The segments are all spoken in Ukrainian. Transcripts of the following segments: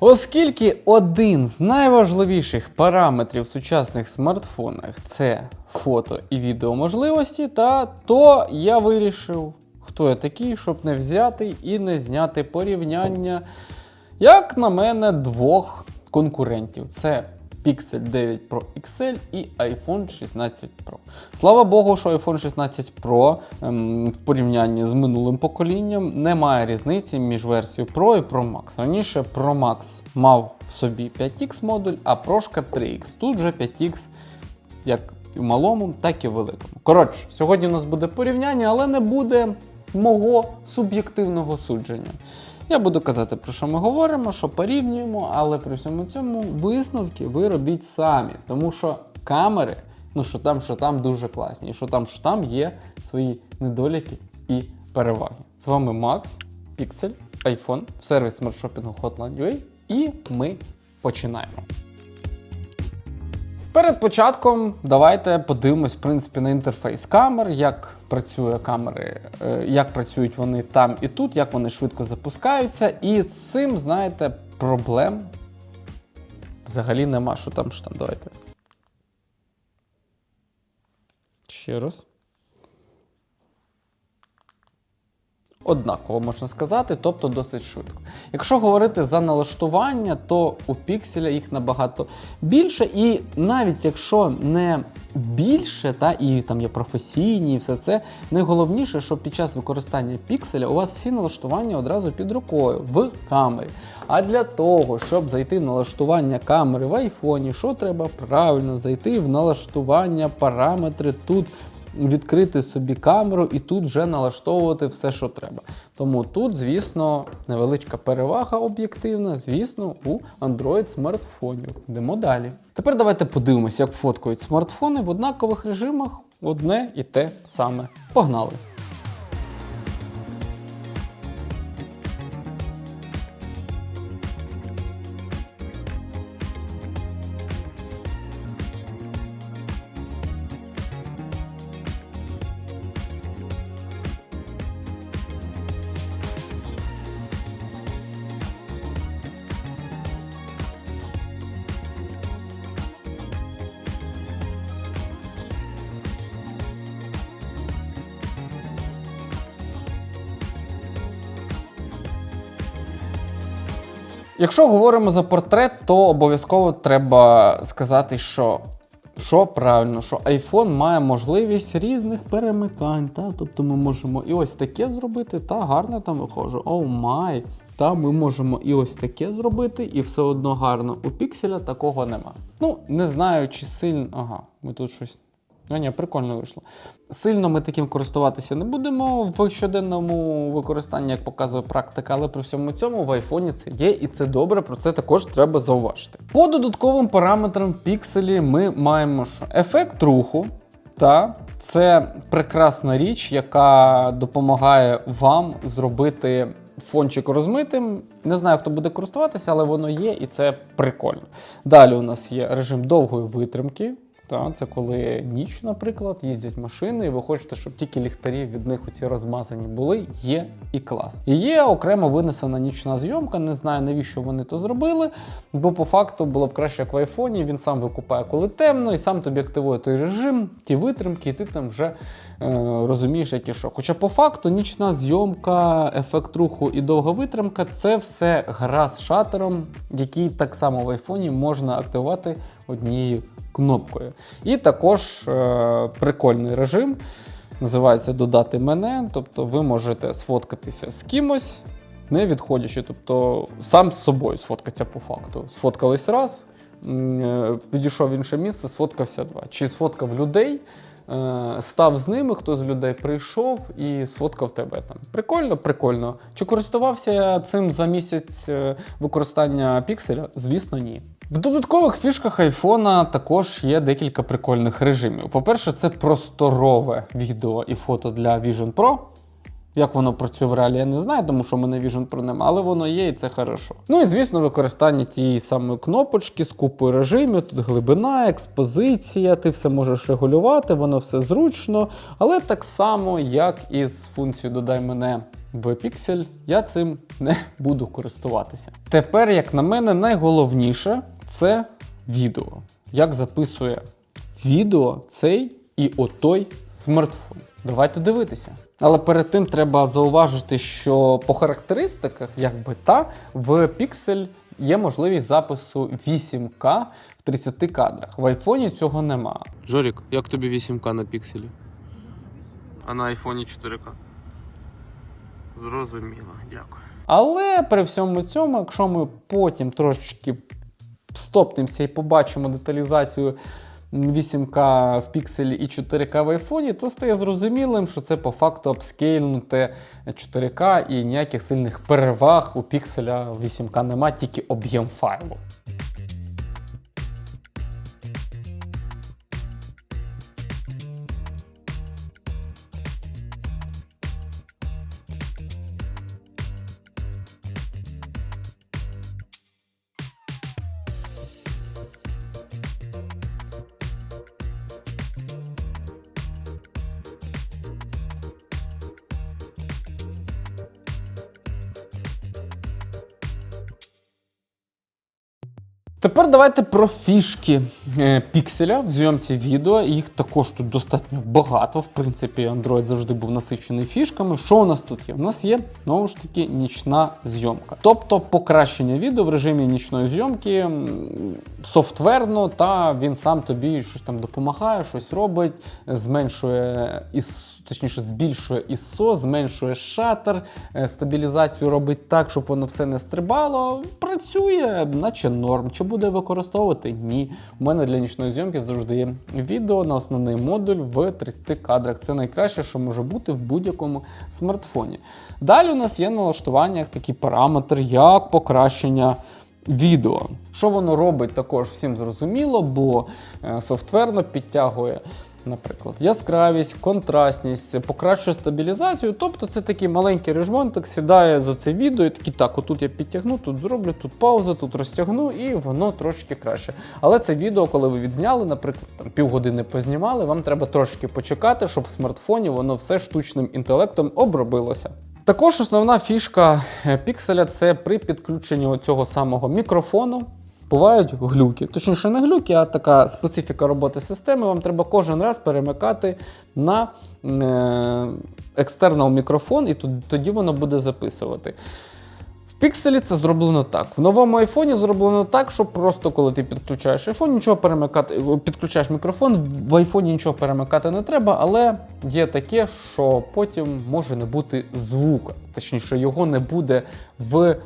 Оскільки один з найважливіших параметрів в сучасних смартфонах це фото і відео можливості, та то я вирішив, хто я такий, щоб не взяти і не зняти порівняння, як на мене, двох конкурентів. Це Pixel 9 Pro XL і iPhone 16 Pro. Слава Богу, що iPhone 16 Pro ем, в порівнянні з минулим поколінням немає різниці між версією Pro і Pro Max. Раніше Pro Max мав в собі 5X модуль, а Pro 3X. Тут вже 5X як в малому, так і в великому. Коротше, сьогодні у нас буде порівняння, але не буде мого суб'єктивного судження. Я буду казати, про що ми говоримо, що порівнюємо, але при всьому цьому висновки ви робіть самі, тому що камери, ну що там, що там дуже класні, що там, що там є свої недоліки і переваги. З вами Макс, Піксель, iPhone, сервіс смартшопінгу Hotline.ua і ми починаємо. Перед початком давайте подивимось в принципі, на інтерфейс камер, як працює камери, е, як працюють вони там і тут, як вони швидко запускаються. І з цим, знаєте, проблем взагалі нема. Що там, що там, давайте. Ще раз. Однаково можна сказати, тобто досить швидко. Якщо говорити за налаштування, то у пікселя їх набагато більше, і навіть якщо не більше, та і там є професійні, і все це найголовніше, що під час використання пікселя у вас всі налаштування одразу під рукою в камері. А для того, щоб зайти в налаштування камери в айфоні, що треба правильно зайти в налаштування параметри тут відкрити собі камеру і тут вже налаштовувати все, що треба. Тому тут, звісно, невеличка перевага об'єктивна, звісно, у Android смартфонів. Йдемо далі. Тепер давайте подивимося, як фоткають смартфони в однакових режимах одне і те саме. Погнали! Якщо говоримо за портрет, то обов'язково треба сказати, що що правильно, що iPhone має можливість різних перемикань. Та? Тобто ми можемо і ось таке зробити, та гарно там виходжу. Оу май. Та ми можемо і ось таке зробити, і все одно гарно. У пікселя такого нема. Ну, не знаю, чи сильно. Ага, ми тут щось. Ну, ні, прикольно вийшло. Сильно ми таким користуватися не будемо в щоденному використанні, як показує практика, але при всьому цьому в айфоні це є, і це добре, про це також треба зауважити. По додатковим параметрам пікселі ми маємо що? ефект руху. Та це прекрасна річ, яка допомагає вам зробити фончик розмитим. Не знаю, хто буде користуватися, але воно є і це прикольно. Далі у нас є режим довгої витримки. Та, це коли ніч, наприклад, їздять машини, і ви хочете, щоб тільки ліхтарі від них оці розмазані були, є і клас. І є окремо винесена нічна зйомка, не знаю навіщо вони то зробили, бо по факту було б краще, як в айфоні, він сам викупає, коли темно, і сам тобі активує той режим, ті витримки, і ти там вже е, розумієш, як і що. Хоча по факту нічна зйомка, ефект руху і довга витримка це все гра з шатером, який так само в айфоні можна активувати однією кнопкою. І також е, прикольний режим. Називається Додати мене. Тобто ви можете сфоткатися з кимось, не відходячи. Тобто сам з собою сфоткатися по факту. Сфоткались раз, е, підійшов в інше місце, сфоткався два. Чи сфоткав людей, став з ними, хто з людей прийшов і сфоткав тебе там. Прикольно, прикольно. Чи користувався я цим за місяць е, використання пікселя? Звісно, ні. В додаткових фішках айфона також є декілька прикольних режимів. По-перше, це просторове відео і фото для Vision Pro. Як воно працює в реалі, я не знаю, тому що мене Vision Pro нема, але воно є і це хорошо. Ну і звісно, використання тієї самої кнопочки з купою режимів. Тут глибина, експозиція, ти все можеш регулювати, воно все зручно. Але так само, як і з функцією Додай мене в піксель, я цим не буду користуватися. Тепер, як на мене, найголовніше це відео. Як записує відео цей і отой смартфон. Давайте дивитися. Але перед тим треба зауважити, що по характеристиках, якби та, в Pixel є можливість запису 8К в 30 кадрах. В айфоні цього нема. Жорік, як тобі 8К на пікселі? А на айфоні 4К? Зрозуміло, дякую. Але при всьому цьому, якщо ми потім трошечки стопнемося і побачимо деталізацію 8К в пікселі і 4К в айфоні, то стає зрозумілим, що це по факту апскейлнуте 4К і ніяких сильних переваг у пікселя 8К нема, тільки об'єм файлу. Тепер давайте про фішки е, пікселя в зйомці відео. Їх також тут достатньо багато. В принципі, Android завжди був насичений фішками. Що у нас тут є? У нас є знову ж таки нічна зйомка. Тобто покращення відео в режимі нічної зйомки софтверно, та він сам тобі щось там допомагає, щось робить, зменшує із точніше збільшує ISO, зменшує шатер, е, стабілізацію робить так, щоб воно все не стрибало. Працює, наче норм. Чи буде використовувати? Ні. У мене для нічної зйомки завжди є відео на основний модуль в 30 кадрах. Це найкраще, що може бути в будь-якому смартфоні. Далі у нас є налаштування такі параметри, як покращення. Відео. Що воно робить, також всім зрозуміло, бо е, софтверно підтягує наприклад, яскравість, контрастність, покращує стабілізацію. Тобто це такий маленький режмонтик, сідає за це відео і такий, так, отут я підтягну, тут зроблю, тут пауза, тут розтягну, і воно трошки краще. Але це відео, коли ви відзняли, наприклад, там півгодини познімали, вам треба трошки почекати, щоб в смартфоні воно все штучним інтелектом обробилося. Також основна фішка е, пікселя це при підключенні цього самого мікрофону. Бувають глюки. Точніше, не глюки, а така специфіка роботи системи. Вам треба кожен раз перемикати на е, екстернал мікрофон, і тоді воно буде записувати. Пікселі це зроблено так. В новому айфоні зроблено так, що просто коли ти підключаєш айфон, нічого перемикати, підключаєш мікрофон, в айфоні нічого перемикати не треба, але є таке, що потім може не бути звука. Точніше, його не буде в, е,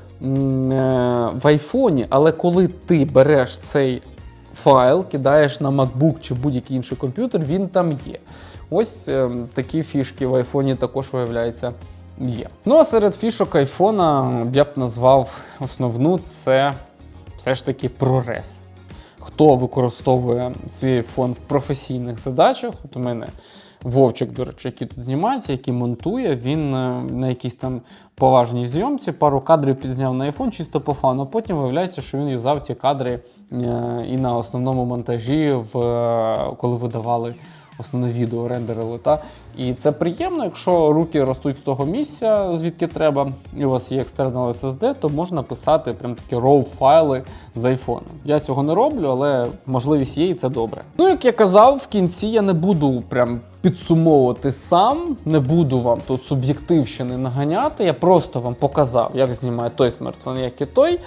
в айфоні, але коли ти береш цей файл, кидаєш на MacBook чи будь-який інший комп'ютер, він там є. Ось е, такі фішки в айфоні також виявляється є. Ну а серед фішок айфона я б назвав основну це все ж таки ProRes. Хто використовує свій iPhone в професійних задачах, от у мене Вовчик, до речі, який тут знімається, який монтує, він е, на якійсь там поважній зйомці пару кадрів підзняв на iPhone чисто по фану. Потім виявляється, що він юзав ці кадри е, і на основному монтажі, в, е, коли видавали основне відео рендерили. Та? І це приємно, якщо руки ростуть з того місця, звідки треба, і у вас є екстернал SSD, то можна писати прям такі RAW файли з айфону. Я цього не роблю, але можливість є, і це добре. Ну, як я казав, в кінці я не буду прям підсумовувати сам, не буду вам тут суб'єктивщини наганяти. Я просто вам показав, як знімає той смартфон, як і той.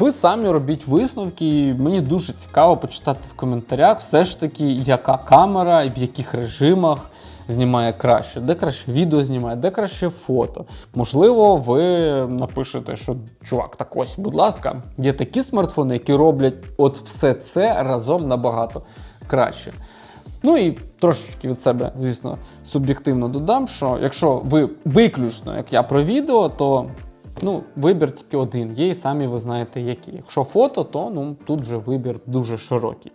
Ви самі робіть висновки. Мені дуже цікаво почитати в коментарях, все ж таки, яка камера в яких режимах знімає краще, де краще відео знімає, де краще фото. Можливо, ви напишете, що чувак, так ось, будь ласка, є такі смартфони, які роблять от все це разом набагато краще. Ну і трошечки від себе, звісно, суб'єктивно додам, що якщо ви виключно, як я про відео, то ну, вибір тільки один. Є і самі ви знаєте, які. Якщо фото, то ну, тут вже вибір дуже широкий.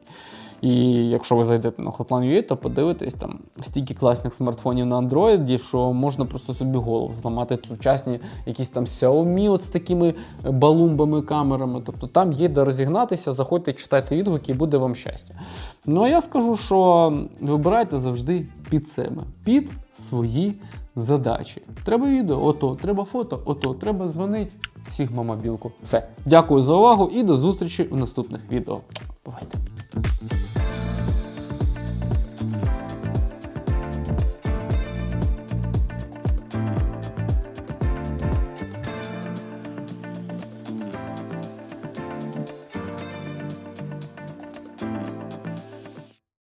І якщо ви зайдете на Hotline.ua, то подивитесь там стільки класних смартфонів на Android, що можна просто собі голову зламати сучасні якісь там Xiaomi от з такими е, балумбами камерами. Тобто там є де розігнатися, заходьте, читайте відгуки, і буде вам щастя. Ну а я скажу, що вибирайте завжди під себе, під свої задачі. Треба відео, ото, треба фото, ото, треба дзвонити. Сігма мобілку. Все. Дякую за увагу і до зустрічі у наступних відео. Бувайте!